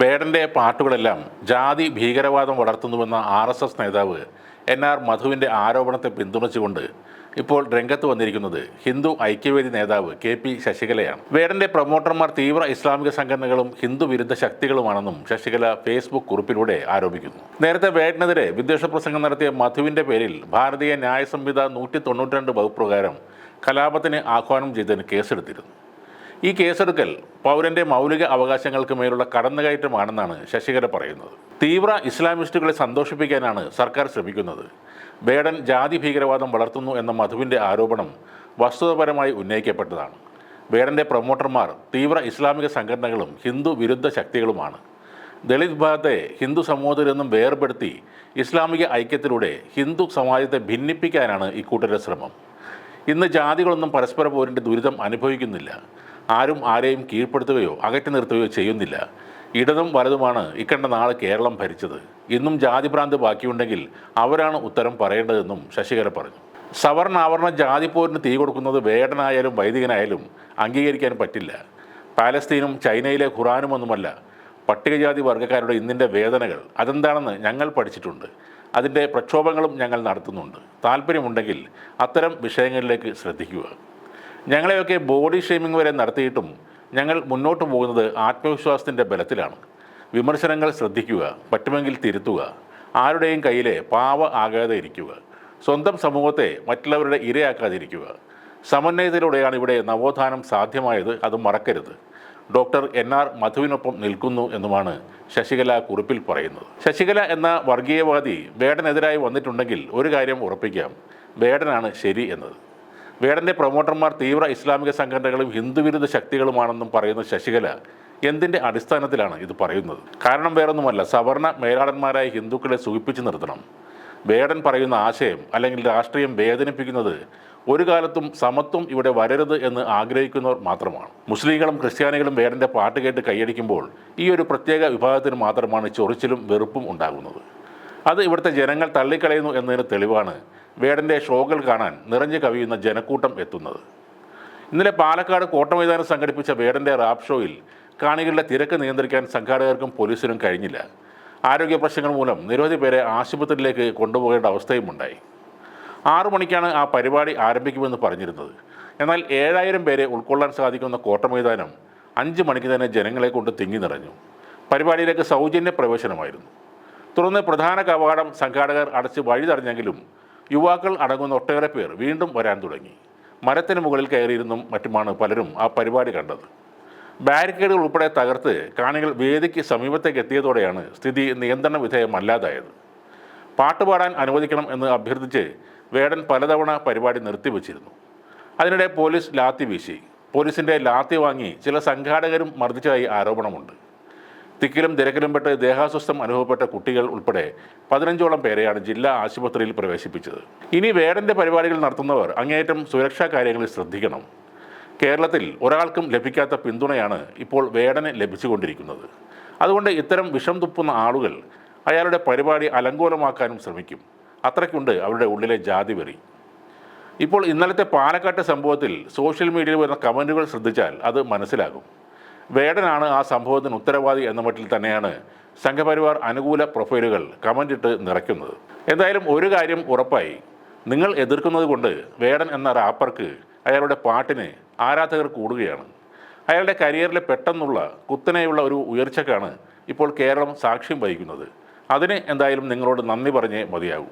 വേടന്റെ പാട്ടുകളെല്ലാം ജാതി ഭീകരവാദം വളർത്തുന്നുവെന്ന ആർ എസ് എസ് നേതാവ് എൻ ആർ മധുവിന്റെ ആരോപണത്തെ പിന്തുണച്ചുകൊണ്ട് ഇപ്പോൾ രംഗത്ത് വന്നിരിക്കുന്നത് ഹിന്ദു ഐക്യവേദി നേതാവ് കെ പി ശശികലയാണ്. വേടന്റെ പ്രൊമോട്ടർമാർ തീവ്ര ഇസ്ലാമിക സംഘടനകളും ഹിന്ദു വിരുദ്ധ ശക്തികളുമാണെന്നും ശശികല ഫേസ്ബുക്ക് കുറിപ്പിലൂടെ ആരോപിക്കുന്നു. നേരത്തെ വേടനെതിരെ വിദ്വേഷ പ്രസംഗം നടത്തിയ മധുവിന്റെ പേരിൽ ഭാരതീയ ന്യായ സംഹിത നൂറ്റി തൊണ്ണൂറ്റിരണ്ട് വകുപ്പ് പ്രകാരം കലാപത്തിന് ആഹ്വാനം ചെയ്തതിന് കേസെടുത്തിരുന്നു. ഈ കേസെടുക്കൽ പൗരന്റെ മൗലിക അവകാശങ്ങൾക്ക് മേലുള്ള കടന്നുകയറ്റമാണെന്നാണ് ശശികല പറയുന്നത്. തീവ്ര ഇസ്ലാമിസ്റ്റുകളെ സന്തോഷിപ്പിക്കാനാണ് സർക്കാർ ശ്രമിക്കുന്നത്. ബേഡൻ ജാതി ഭീകരവാദം വളർത്തുന്നു എന്ന മധുവിന്റെ ആരോപണം വസ്തുതപരമായി ഉന്നയിക്കപ്പെട്ടതാണ്. ബേഡന്റെ പ്രൊമോട്ടർമാർ തീവ്ര ഇസ്ലാമിക സംഘടനകളും ഹിന്ദു വിരുദ്ധ ശക്തികളുമാണ്. ദളിത് വിഭാഗത്തെ ഹിന്ദു സമൂഹത്തിൽ നിന്നും വേർപെടുത്തി ഇസ്ലാമിക ഐക്യത്തിലൂടെ ഹിന്ദു സമാജത്തെ ഭിന്നിപ്പിക്കാനാണ് ഇക്കൂട്ടരുടെ ശ്രമം. ഇന്ന് ജാതികളൊന്നും പരസ്പര പോരിന്റെ ദുരിതം അനുഭവിക്കുന്നില്ല. ആരും ആരെയും കീഴ്പ്പെടുത്തുകയോ അകറ്റി നിർത്തുകയോ ചെയ്യുന്നില്ല. ഇടതും വലതുമാണ് ഇക്കണ്ട നാൾ കേരളം ഭരിച്ചത്. ഇന്നും ജാതിഭ്രാന്ത് ബാക്കിയുണ്ടെങ്കിൽ അവരാണ് ഉത്തരം പറയേണ്ടതെന്നും ശശികല പറഞ്ഞു. സവർണ ആവരണ ജാതിപ്പോരിന് തീ കൊടുക്കുന്നത് വേടനായാലും വൈദികനായാലും അംഗീകരിക്കാൻ പറ്റില്ല. പാലസ്തീനും ചൈനയിലെ ഖുറാനുമൊന്നുമല്ല. പട്ടികജാതി വർഗക്കാരുടെ ഇന്നിന്റെ വേദനകൾ അതെന്താണെന്ന് ഞങ്ങൾ പഠിച്ചിട്ടുണ്ട്. അതിന്റെ പ്രക്ഷോഭങ്ങളും ഞങ്ങൾ നടത്തുന്നുണ്ട്. താല്പര്യമുണ്ടെങ്കിൽ അത്തരം വിഷയങ്ങളിലേക്ക് ശ്രദ്ധിക്കുക. ഞങ്ങളെയൊക്കെ ബോഡി ഷെയ്മിംഗ് വരെ നടത്തിയിട്ടും ഞങ്ങൾ മുന്നോട്ട് പോകുന്നത് ആത്മവിശ്വാസത്തിന്റെ ബലത്തിലാണ്. വിമർശനങ്ങൾ ശ്രദ്ധിക്കുക പറ്റുമെങ്കിൽ തിരുത്തുക ആരുടെയും കയ്യിലെ പാവ ആകാതെ ഇരിക്കുക സ്വന്തം സമൂഹത്തെ മറ്റുള്ളവരുടെ ഇരയാക്കാതിരിക്കുക. സമന്വയത്തിലൂടെയാണ് ഇവിടെ നവോത്ഥാനം സാധ്യമായത് അത് മറക്കരുത്. ഡോക്ടർ എൻ ആർ മധുവിനൊപ്പം നിൽക്കുന്നു എന്നുമാണ് ശശികല കുറിപ്പിൽ പറയുന്നത്. ശശികല എന്ന വർഗീയവാദി വേടനെതിരായി വന്നിട്ടുണ്ടെങ്കിൽ ഒരു കാര്യം ഉറപ്പിക്കാം വേടനാണ് ശരി എന്നത്. വേടന്റെ പ്രൊമോട്ടർമാർ തീവ്ര ഇസ്ലാമിക സംഘടനകളും ഹിന്ദുവിരുദ്ധ ശക്തികളുമാണെന്നും പറയുന്ന ശശികല എന്തിന്റെ അടിസ്ഥാനത്തിലാണ് ഇത് പറയുന്നത്? കാരണം വേറൊന്നുമല്ല സവർണ മേലാടന്മാരായ ഹിന്ദുക്കളെ സൂചിപ്പിച്ചു നിർത്തണം. വേടൻ പറയുന്ന ആശയം അല്ലെങ്കിൽ രാഷ്ട്രീയം വേദനിപ്പിക്കുന്നത് ഒരു കാലത്തും സമത്വം ഇവിടെ വരരുത് എന്ന് ആഗ്രഹിക്കുന്നവർ മാത്രമാണ്. മുസ്ലിങ്ങളും ക്രിസ്ത്യാനികളും വേടന്റെ പാട്ട് കേട്ട് കൈയടിക്കുമ്പോൾ ഈ ഒരു പ്രത്യേക വിഭാഗത്തിന് മാത്രമാണ് ചൊറിച്ചിലും വെറുപ്പും ഉണ്ടാകുന്നത്. അത് ഇവിടുത്തെ ജനങ്ങൾ തള്ളിക്കളയുന്നു എന്നതിന് തെളിവാണ് വേടന്റെ ഷോകൾ കാണാൻ നിറഞ്ഞു കവിയുന്ന ജനക്കൂട്ടം എത്തുന്നത്. ഇന്നലെ പാലക്കാട് കോട്ടമൈതാനം സംഘടിപ്പിച്ച വേടന്റെ റാപ്പ് ഷോയിൽ കാണികളുടെ തിരക്ക് നിയന്ത്രിക്കാൻ സംഘാടകർക്കും പോലീസിനും കഴിഞ്ഞില്ല. ആരോഗ്യ പ്രശ്നങ്ങൾ മൂലം നിരവധി പേരെ ആശുപത്രിയിലേക്ക് കൊണ്ടുപോകേണ്ട അവസ്ഥയും ഉണ്ടായി. ആറു മണിക്കാണ് ആ പരിപാടി ആരംഭിക്കുമെന്ന് പറഞ്ഞിരുന്നത്. എന്നാൽ ഏഴായിരം പേരെ ഉൾക്കൊള്ളാൻ സാധിക്കുന്ന കോട്ടമൈതാനം അഞ്ച് മണിക്ക് തന്നെ ജനങ്ങളെ കൊണ്ട് തിങ്ങി നിറഞ്ഞു. പരിപാടിയിലേക്ക് സൗജന്യ പ്രവേശനമായിരുന്നു. തുടർന്ന് പ്രധാന കവാടം സംഘാടകർ അടച്ച് വഴി തടഞ്ഞെങ്കിലും യുവാക്കൾ അടങ്ങുന്ന ഒട്ടേറെ പേർ വീണ്ടും വരാൻ തുടങ്ങി. മരത്തിന് മുകളിൽ കയറിയിരുന്നും മറ്റുമാണ് പലരും ആ പരിപാടി കണ്ടത്. ബാരിക്കേഡുകൾ ഉൾപ്പെടെ തകർത്ത് കാണികൾ വേദിക്ക് സമീപത്തേക്ക് എത്തിയതോടെയാണ് സ്ഥിതി നിയന്ത്രണ വിധേയമല്ലാതായത്. പാട്ടുപാടാൻ അനുവദിക്കണം എന്ന് അഭ്യർത്ഥിച്ച് വേടൻ പലതവണ പരിപാടി നിർത്തിവച്ചിരുന്നു. അതിനിടെ പോലീസ് ലാത്തി വീശി. പോലീസിന്റെ ലാത്തി വാങ്ങി ചില സംഘാടകരും മർദ്ദിച്ചതായി ആരോപണമുണ്ട്. തിക്കിലും തിരക്കിലും പെട്ട് ദേഹാസ്വസ്ഥം അനുഭവപ്പെട്ട കുട്ടികൾ ഉൾപ്പെടെ പതിനഞ്ചോളം പേരെയാണ് ജില്ലാ ആശുപത്രിയിൽ പ്രവേശിപ്പിച്ചത്. ഇനി വേടന്റെ പരിപാടികൾ നടത്തുന്നവർ അങ്ങേയറ്റം സുരക്ഷാ കാര്യങ്ങളിൽ ശ്രദ്ധിക്കണം. കേരളത്തിൽ ഒരാൾക്കും ലഭിക്കാത്ത പിന്തുണയാണ് ഇപ്പോൾ വേടന് ലഭിച്ചുകൊണ്ടിരിക്കുന്നത്. അതുകൊണ്ട് ഇത്തരം വിഷം തുപ്പുന്ന ആളുകൾ അയാളുടെ പരിപാടി അലങ്കോലമാക്കാനും ശ്രമിക്കും. അത്രയ്ക്കുണ്ട് അവരുടെ ഉള്ളിലെ ജാതി വെറി. ഇപ്പോൾ ഇന്നലത്തെ പാലക്കാട്ട് സംഭവത്തിൽ സോഷ്യൽ മീഡിയയിൽ വരുന്ന കമന്റുകൾ ശ്രദ്ധിച്ചാൽ അത് മനസ്സിലാകും. വേടനാണ് ആ സംഭവത്തിന് ഉത്തരവാദി എന്ന മട്ടിൽ തന്നെയാണ് സംഘപരിവാർ അനുകൂല പ്രൊഫൈലുകൾ കമന്റിട്ട് നിറയ്ക്കുന്നത്. എന്തായാലും ഒരു കാര്യം ഉറപ്പായി. നിങ്ങൾ എതിർക്കുന്നത് കൊണ്ട് വേടൻ എന്ന റാപ്പർക്ക് അയാളുടെ പാട്ടിന് ആരാധകർ കൂടുകയാണ്. അയാളുടെ കരിയറിലെ പെട്ടെന്നുള്ള കുത്തനെയുള്ള ഒരു ഉയർച്ചക്കാണ് ഇപ്പോൾ കേരളം സാക്ഷ്യം വഹിക്കുന്നത്. അതിന് എന്തായാലും നിങ്ങളോട് നന്ദി പറഞ്ഞേ മതിയാകൂ.